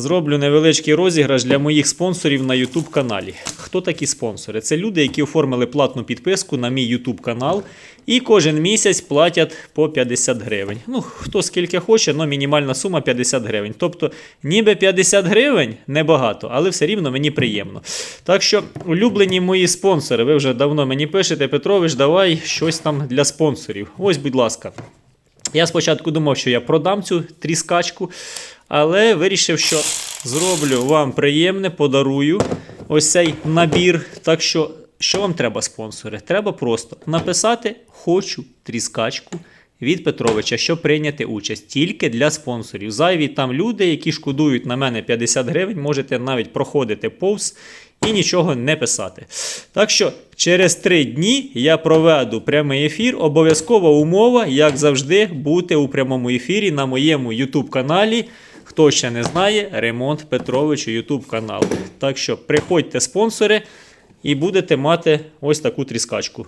зроблю невеличкий розіграш для моїх спонсорів на YouTube каналі. Хто такі спонсори? Це люди, які оформили платну підписку на мій YouTube канал і кожен місяць платять по 50 гривень. Ну, хто скільки хоче, але мінімальна сума 50 гривень. Тобто, ніби 50 гривень небагато, але все рівно мені приємно. Так що, улюблені мої спонсори, ви вже давно мені пишете, Петрович, давай щось там для спонсорів. Ось, будь ласка. Я спочатку думав, що я продам цю тріскачку, але вирішив, що зроблю вам приємне, подарую ось цей набір. Так що, що вам треба, спонсори? Треба просто написати Хочу тріскачку від Петровича, щоб прийняти участь тільки для спонсорів. Зайві там люди, які шкодують на мене 50 гривень, можете навіть проходити повз і нічого не писати. Так що через три дні я проведу прямий ефір. Обов'язкова умова, як завжди, бути у прямому ефірі на моєму YouTube каналі. Хто ще не знає, Ремонт Петрович YouTube канал. Так що приходьте спонсори і будете мати ось таку тріскачку.